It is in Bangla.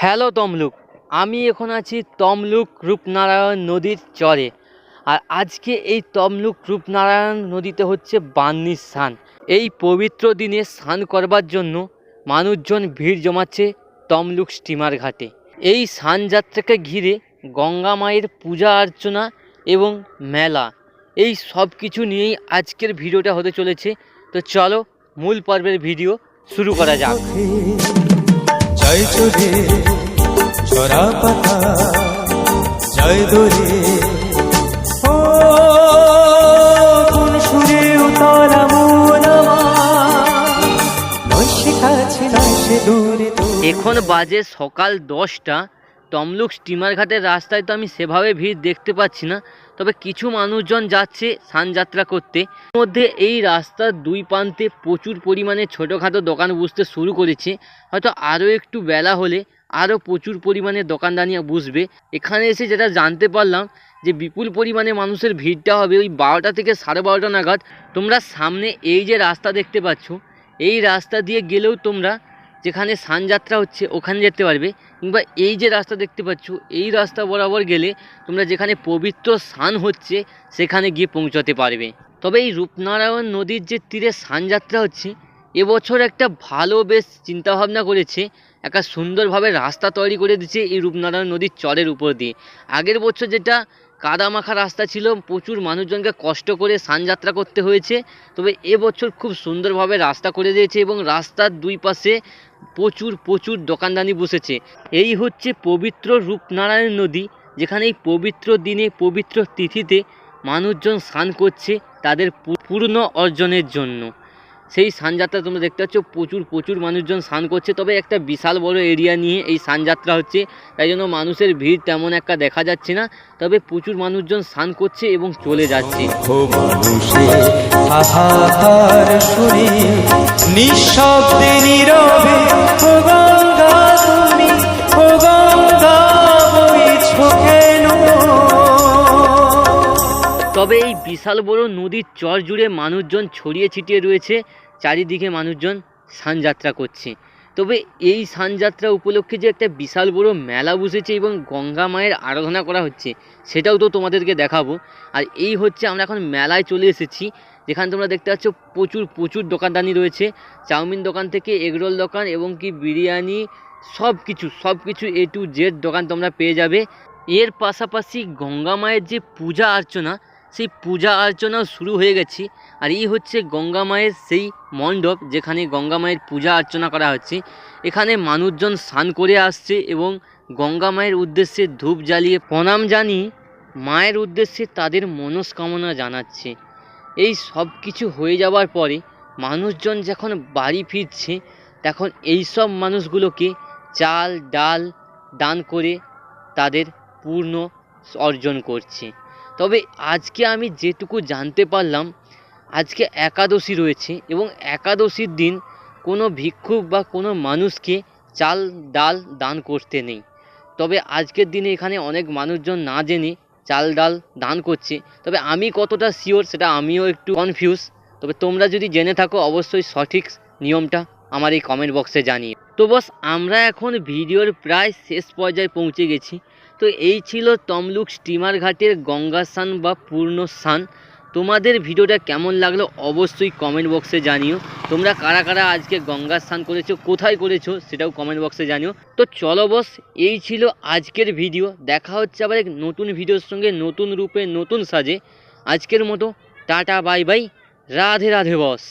হ্যালো তমলুক, আমি এখন আছি তমলুক রূপনারায়ণ নদীর চরে। আর আজকে এই তমলুক রূপনারায়ণ নদীতে হচ্ছে বান্নির স্নান। এই পবিত্র দিনে স্নান করবার জন্য মানুষজন ভিড় জমাচ্ছে তমলুক স্টিমার ঘাটে। এই স্নান যাত্রাকে ঘিরে গঙ্গা মায়ের পূজা অর্চনা এবং মেলা। এই সব কিছু নিয়েই আজকের ভিডিওটা হতে চলেছে। তো চলো মূল পর্বের ভিডিও শুরু করা যাক। জয় চলে ছড়া পাতা জয় দূরে। এখন বাজে সকাল দশটা। তমলুক স্টিমার ঘাটের রাস্তায় তো আমি সেভাবে ভিড় দেখতে পাচ্ছি না। তবে কিছু মানুষজন যাচ্ছে স্নানযাত্রা করতে। মধ্যে এই রাস্তার দুই প্রান্তে প্রচুর পরিমাণে ছোটোখাটো দোকান বুঝতে শুরু করেছে। হয়তো আরও একটু বেলা হলে আরও প্রচুর পরিমাণে দোকানদানি বসবে। এখানে এসে যেটা জানতে পারলাম যে বিপুল পরিমাণে মানুষের ভিড়টা হবে ওই বারোটা থেকে সাড়ে বারোটা নাগাদ। তোমরা সামনে এই যে রাস্তা দেখতে পাচ্ছ, এই রাস্তা দিয়ে গেলেও তোমরা যেখানে সানযাত্রা হচ্ছে, ওখানে যেতে পারবে। কিংবা এই যে রাস্তা দেখতে পাচ্ছ, এই রাস্তা বরাবর গেলে তোমরা যেখানে পবিত্র স্নান হচ্ছে, সেখানে গিয়ে পৌঁছাতে পারবে। তবে এই রূপনারায়ণ নদীর যে তীরে স্নানযাত্রা হচ্ছে, এবছর একটা ভালো বেশ চিন্তাভাবনা করেছে, একটা সুন্দরভাবে রাস্তা তৈরি করে দিচ্ছে এই রূপনারায়ণ নদীর চরের উপর দিয়ে। আগের বছর যেটা কাদামাখা রাস্তা ছিল, প্রচুর মানুষজনকে কষ্ট করে স্নানযাত্রা করতে হয়েছে, তবে এবছর খুব সুন্দরভাবে রাস্তা করে দিয়েছে এবং রাস্তার দুই পাশে প্রচুর প্রচুর দোকানদানি বসেছে। এই হচ্ছে পবিত্র রূপনারায়ণ নদী, যেখানে এই পবিত্র দিনে, পবিত্র তিথিতে মানুষজন স্নান করছে তাদের পূর্ণ অর্জনের জন্য। সেই স্নানযাত্রা তোমরা দেখতে পাচ্ছ, প্রচুর প্রচুর মানুষজন স্নান করছে। তবে একটা বিশাল বড় এরিয়া নিয়ে এই স্নানযাত্রা হচ্ছে, তাই জন্য মানুষের ভিড় তেমন একটা দেখা যাচ্ছে না। তবে প্রচুর মানুষজন স্নান করছে এবং চলে যাচ্ছে। নিঃশব্দে নীরবে তবে এই বিশাল বড় নদীর চর জুড়ে মানুষজন ছড়িয়ে ছিটিয়ে রয়েছে, চারিদিকে মানুষজন স্নানযাত্রা করছে। তবে এই স্নানযাত্রা উপলক্ষে যে একটা বিশাল বড় মেলা বসেছে এবং গঙ্গা মায়ের আরাধনা করা হচ্ছে, সেটাও তো তোমাদেরকে দেখাবো। আর এই হচ্ছে আমরা এখন মেলায় চলে এসেছি, যেখানে তোমরা দেখতে পাচ্ছ প্রচুর প্রচুর দোকানদানি রয়েছে। চাউমিন দোকান থেকে এগরোল দোকান এবং কি বিরিয়ানি সব কিছু সব কিছু এ টু জেড দোকান তোমরা পেয়ে যাবে। এর পাশাপাশি গঙ্গা মায়ের যে পূজা অর্চনা সেই পূজা অর্চনাও শুরু হয়ে গেছে। আর এই হচ্ছে গঙ্গা মায়ের সেই মণ্ডপ, যেখানে গঙ্গা মায়ের পূজা অর্চনা করা হচ্ছে। এখানে মানুষজন স্নান করে আসছে এবং গঙ্গা মায়ের উদ্দেশ্যে ধূপ জ্বালিয়ে প্রণাম জানিয়ে মায়ের উদ্দেশ্যে তাদের মনস্কামনা জানাচ্ছে। এই সব কিছু হয়ে যাওয়ার পরে মানুষজন যখন বাড়ি ফিরছে, তখন এই সব মানুষগুলোকে চাল, ডাল দান করে তাদের পূর্ণ অর্জন করছে। তবে আজকে আমি যেটুকু জানতে পারলাম, আজকে একাদশী রয়েছে এবং একাদশীর দিন কোনো ভিক্ষুক বা কোনো মানুষকে চাল, ডাল দান করতে নেই। তবে আজকের দিনে এখানে অনেক মানুষজন না জেনে চাল, ডাল দান করছে। তবে আমি কতটা শিওর সেটা আমিও একটু কনফিউজ তবে তোমরা যদি জেনে থাকো, অবশ্যই সঠিক নিয়মটা আমার এই কমেন্ট বক্সে জানিয়ে তো বস, আমরা এখন ভিডিওর প্রায় শেষ পর্যায়ে পৌঁছে গেছি। তো এই ছিল তমলুক স্টিমার ঘাটের গঙ্গা স্নান বা পূর্ণ স্নান। তোমাদের ভিডিওটা কেমন লাগল অবশ্যই কমেন্ট বক্সে জানিও। তোমরা কারা কারা আজকে গঙ্গা স্নান করেছ, কোথায় করেছ, সেটাও কমেন্ট বক্সে জানিও। তো চলো বস, এই ছিল আজকের ভিডিও। দেখা হচ্ছে আবার এক নতুন ভিডিওর সঙ্গে নতুন রূপে, নতুন সাজে। আজকের মতো, ta-ta bye bye Radhe Radhe boss.